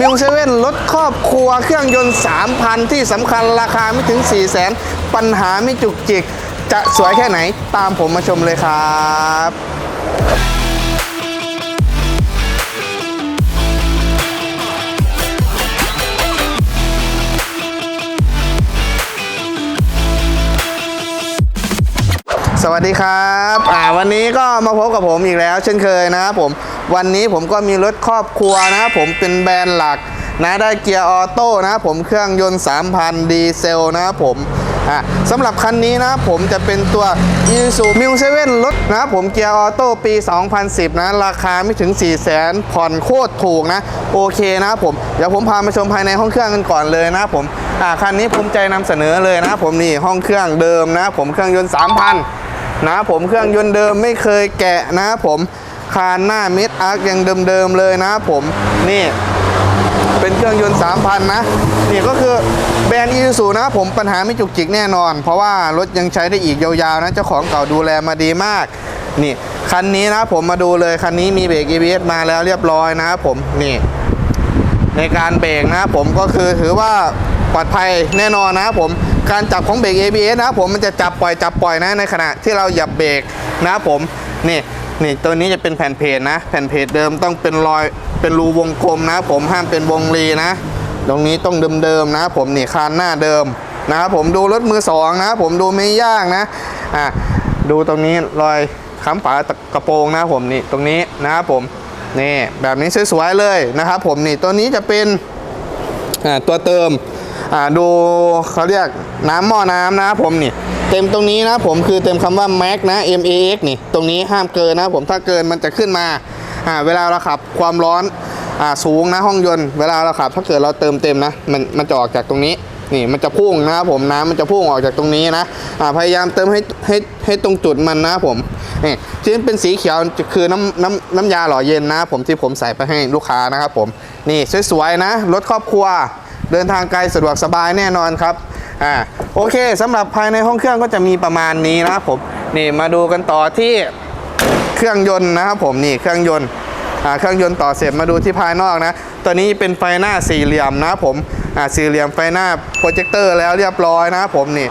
มิวเซเว่นรถครอบครัวเครื่องยนต์ 3,000 ที่สำคัญราคาไม่ถึง 4 0 0 0 0 0ปัญหาไม่จุกจิก จะสวยแค่ไหนตามผมมาชมเลยครับสวัสดีครับ อ่า วันนี้ก็มาพบกับผมอีกแล้ว เช่นเคยนะครับผม วันนี้ผมก็มีรถครอบครัวนะครับผมเป็นแบรนด์หลักนะได้เกียร์ออโต้นะครับผมเครื่องยนต์ 3,000 ดีเซลนะครับผมสำหรับคันนี้นะผมจะเป็นตัว i s u m i 7รถนะครับผมเกียร์ออโต้ปี 2010 นะ ราคาไม่ถึง 4 0 0 0 0 0ผ่อนโคตรถูกนะ โอเคนะผม เดี๋ยวผมพามาชมภายในห้องเครื่องกันก่อนเลยนะครับผมคันนี้ภูมิใจนำเสนอเลยนะผมนี่ห้องเครื่องเดิมนะผมเครื่องยนต์ 3,000 นะผมเครื่องยนต์เดิมไม่เคยแกะนะผม คานหน้าเม็ดอาร์คยังเดิมๆเลยนะผมนี่เป็นเครื่องยนต์3,000 นะ นี่ก็คือแบรนด์อีซูนะผมปัญหาไม่จุกจิกแน่นอน เพราะว่ารถยังใช้ได้อีกยาวๆนะ เจ้าของเก่าดูแลมาดีมาก นี่ คันนี้นะผมมาดูเลย คันนี้มีเบรก ABS มาแล้วเรียบร้อยนะผม นี่ ในการเบรกนะผมก็คือถือว่าปลอดภัยแน่นอนนะผมการจับของเบรก ABS นะผมมันจะจับปล่อยจับปล่อยนะในขณะที่เราเหยับเบรกนะผมนี่ นี่ตัวนี้จะเป็นแผ่นเพจนะ แผ่นเพจเดิมต้องเป็นรอยเป็นรูวงกลมนะ ผมห้ามเป็นวงรีนะ ตรงนี้ต้องเดิมๆนะ ผมนี่คานหน้าเดิมนะครับผมดูรถมือสองนะ ผมดูไม่ยากนะอะดูตรงนี้รอยค้ำฝากระโปรงนะผมนี่ตรงนี้นะครับผมนี่แบบนี้สวยๆเลยนะครับผมนี่ตัวนี้จะเป็นอ่าตัวเติมอ่าดูเขาเรียกน้ำหม้อน้ำนะครับผมนี่ เต็มตรงนี้นะผมคือเต็มคำว่า max นะ m a x นี่ ตรงนี้ห้ามเกินนะผมถ้าเกินมันจะขึ้นมาอ่าเวลาเราขับความร้อนอ่าสูงนะห้องยนต์เวลาเราขับถ้าเกิดเราเติมเต็มนะมันมันจะออกจากตรงนี้นี่มันจะพุ่งนะครับผมน้ำมันจะพุ่งออกจากตรงนี้นะอ่าพยายามเติมให้ให้ให้ตรงจุดมันนะผมนี่ที่เป็นสีเขียวคือน้ำน้ำน้ำยาหล่อเย็นนะผมที่ผมใส่ไปให้ลูกค้านะครับผมนี่สวยๆนะรถครอบครัว เดินทางไกลสะดวกสบายแน่นอนครับ อ่าโอเคสำหรับภายในห้องเครื่องก็จะมีประมาณนี้นะครับผมนี่มาดูกันต่อที่เครื่องยนต์นะครับผมนี่เครื่องยนต์อ่าเครื่องยนต์ต่อเสร็จมาดูที่ภายนอกนะ ตัวนี้เป็นไฟหน้าสี่เหลี่ยมนะครับผมอ่าสี่เหลี่ยมไฟหน้าโปรเจคเตอร์แล้วเรียบร้อยนะครับผมนี่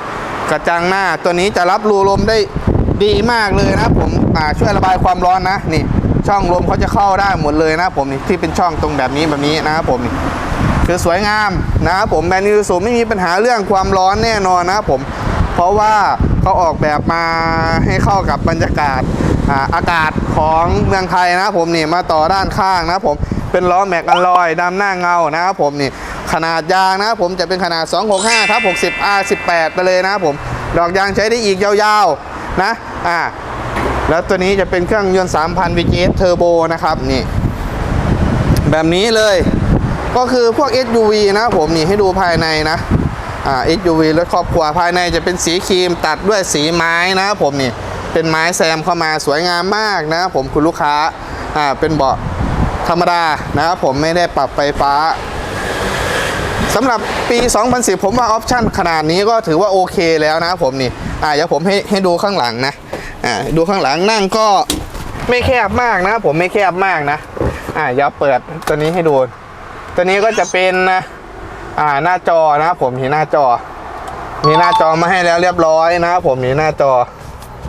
กระจังหน้าตัวนี้จะรับรูลมได้ดีมากเลยนะครับผมอ่าช่วยระบายความร้อนนะนี่ช่องลมเขาจะเข้าได้หมดเลยนะผมนี่ที่เป็นช่องตรงแบบนี้แบบนี้นะครับผมนี่ คือสวยงามนะครับผมแบรนด์นิวสูไม่มีปัญหาเรื่องความร้อนแน่นอนนะครับผมเพราะว่าเขาออกแบบมาให้เข้ากับบรรยากาศอาอากาศของเมืองไทยนะครับผมนี่มาต่อด้านข้างนะครับผมเป็นล้อแม็กอลลอยดำหน้าเงานะครับผมนี่ขนาดยางนะครับผมจะเป็นขนาด 265ทับ60 R18 ไปเลยนะครับผมดอกยางใช้ได้อีกยาวๆนะอ่าแล้วตัวนี้จะเป็นเครื่องยนต์ 3,000 VGS Turbo นะครับนี่แบบนี้เลย ก็คือพวก SUV นะผมนี่ให้ดูภายในนะอ่า SUV รถครอบครัวภายในจะเป็นสีครีมตัดด้วยสีไม้นะครับผมนี่เป็นไม้แซมเข้ามาสวยงามมากนะครับผมคุณลูกค้าอ่าเป็นเบาะธรรมดานะครับผมไม่ได้ปรับไฟฟ้าสำหรับปี 2010 ผมว่าออปชั่นขนาดนี้ก็ถือว่าโอเคแล้วนะครับผมนี่อ่าเดี๋ยวผมให้ให้ดูข้างหลังนะอ่าดูข้างหลังนั่งก็ไม่แคบมากนะผมไม่แคบมากนะอ่าเดี๋ยวเปิดตัวนี้ให้ดู ตัวนี้ก็จะเป็นนะอ่าหน้าจอนะครับผมมีหน้าจอ มีหน้าจอมาให้แล้วเรียบร้อยนะครับผมมีหน้าจอ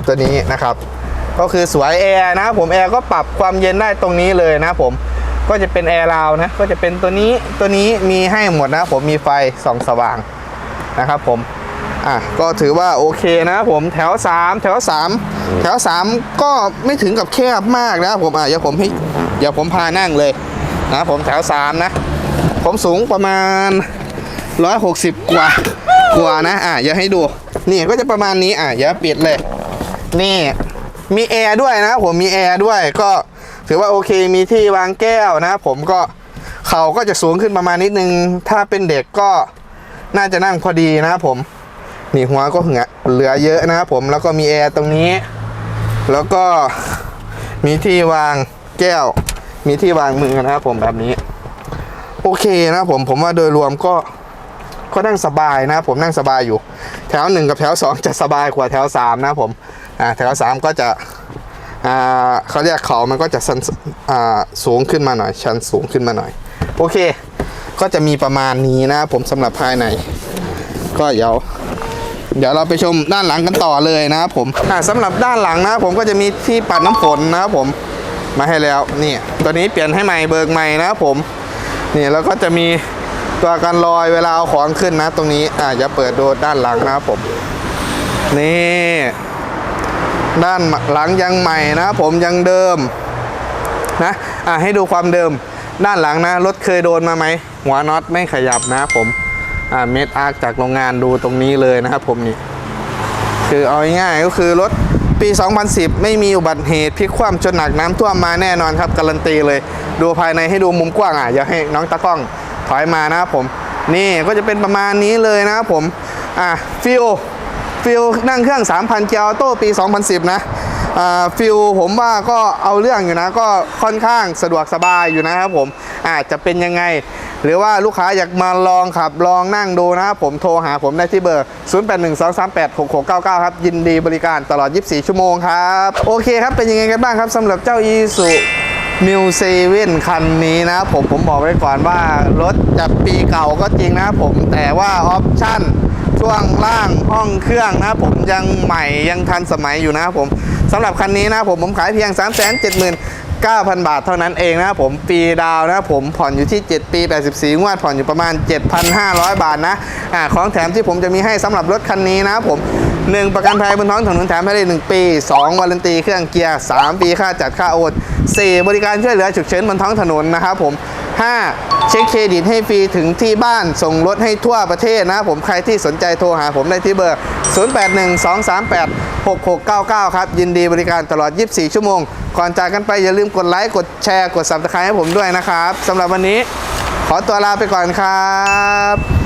ตัวนี้นะครับ ก็คือสวยแอร์นะครับผมแอร์ก็ปรับความเย็นได้ตรงนี้เลยนะครับผมก็จะเป็นแอร์ราวนะก็จะเป็นตัวนี้ตัวนี้มีให้หมดนะผมมีไฟส่องสว่างนะครับผมอะก็ถือว่าโอเคนะครับผมแถว 3 แถว 3 แถว 3 ก็ไม่ถึงกับแคบมากนะครับผมอะเดี๋ยวผมให้เดี๋ยวผมพานั่งเลยนะผมแถว 3 นะ ผมสูงประมาณ 160 กว่ากว่านะ อะอย่าให้ดู นี่ก็จะประมาณนี้ อะอย่าปิดเลย นี่มีแอร์ด้วยนะผมมีแอร์ด้วยก็ถือว่าโอเคมีที่วางแก้วนะ ผมก็เขาก็จะสูงขึ้นประมาณนิดนึง ถ้าเป็นเด็กก็น่าจะนั่งพอดีนะผม นี่หัวก็เหลือเหลือเยอะนะผมแล้วก็มีแอร์ตรงนี้ แล้วก็มีที่วางแก้ว มีที่วางมือนะครับผมแบบนี้ โอเคนะผมผมว่าโดยรวมก็ก็นั่งสบายนะผมนั่งสบายอยู่ แถวหนึ่งกับแถวสองจะสบายกว่าแถวสามนะผมอ่าแถวสามก็จะอ่าเขาเรียกเขามันก็จะสันอ่าสูงขึ้นมาหน่อย ชันสูงขึ้นมาหน่อย โอเค ก็จะมีประมาณนี้นะผมสำหรับภายใน ก็เดี๋ยวเดี๋ยวเราไปชมด้านหลังกันต่อเลยนะครับผมอ่าสำหรับด้านหลังนะผมก็จะมีที่ปัดน้ำฝนนะครับผมมาให้แล้วนี่ตัวนี้เปลี่ยนให้ใหม่เบิกใหม่นะครับผม นี่แล้วก็จะมีตัวกันลอยเวลาเอาของขึ้นนะ ตรงนี้อ่าจะเปิดดูด้านหลังนะครับผม นี่ด้านหลังยังใหม่นะผมยังเดิมนะอ่าให้ดูความเดิม ด้านหลังนะรถเคยโดนมาไหมหัวน็อตไม่ขยับนะผมอ่าเม็ดอาร์จากโรงงานดูตรงนี้เลยนะครับผมนี่คือเอาง่ายๆก็คือรถ ปี 2010 ไม่มีอุบัติเหตุพลิกคว่ำจนหนักน้ำท่วมมาแน่นอนครับ การันตีเลย ดูภายในให้ดูมุมกว้างอะอยากให้น้องตากล้องถอยมานะครับผม นี่ก็จะเป็นประมาณนี้เลยนะครับผม อะฟิลฟิลนั่งเครื่อง 3,000เกียร์ออโต้ปี 2010 นะอ่าฟิลผมว่าก็เอาเรื่องอยู่นะ ก็ค่อนข้างสะดวกสบายอยู่นะครับผมอาจจะเป็นยังไง หรือว่าลูกค้าอยากมาลองขับลองนั่งดูนะครับผมโทรหาผมได้ที่เบอร์ 0812386699 ครับ ยินดีบริการตลอด 24 ชั่วโมงครับ โอเคครับ เป็นยังไงกันบ้างครับสำหรับเจ้า i s u มิวเซเว่นคันนี้นะผมผมบอกไว้ก่อนว่ารถจะปีเก่าก็จริงนะผมแต่ว่าออปชั่นช่วงล่างห้องเครื่องนะผมยังใหม่ยังทันสมัยอยู่นะผมสำหรับคันนี้นะผมผมขายเพียง 3 7 9 0 0 0 9,000 บาทเท่านั้นเองนะครับผมปีดาวน์นะครับผมผ่อนอยู่ที่ 7 ปี 84 งวดผ่อนอยู่ประมาณ 7,500 บาทนะอ่าของแถมที่ผมจะมีให้สำหรับรถคันนี้นะครับผม1 ประกันภัยบนท้องถนนแถมให้ได้1ปี 2 วารันตีเครื่องเกียร์ 3 ปีค่าจัดค่าโอน4บริการช่วยเหลือฉุกเฉินบนท้องถนนนะครับผม 5 เช็คเครดิตให้ฟรีถึงที่บ้านส่งรถให้ทั่วประเทศนะผมใครที่สนใจโทรหาผมได้ที่เบอร์ 0812386699 ครับยินดีบริการตลอด 24 ชั่วโมง ก่อนจากกันไปอย่าลืมกดไลค์กดแชร์กด subscribe ให้ผมด้วยนะครับสำหรับวันนี้ ขอตัวลาไปก่อนครับ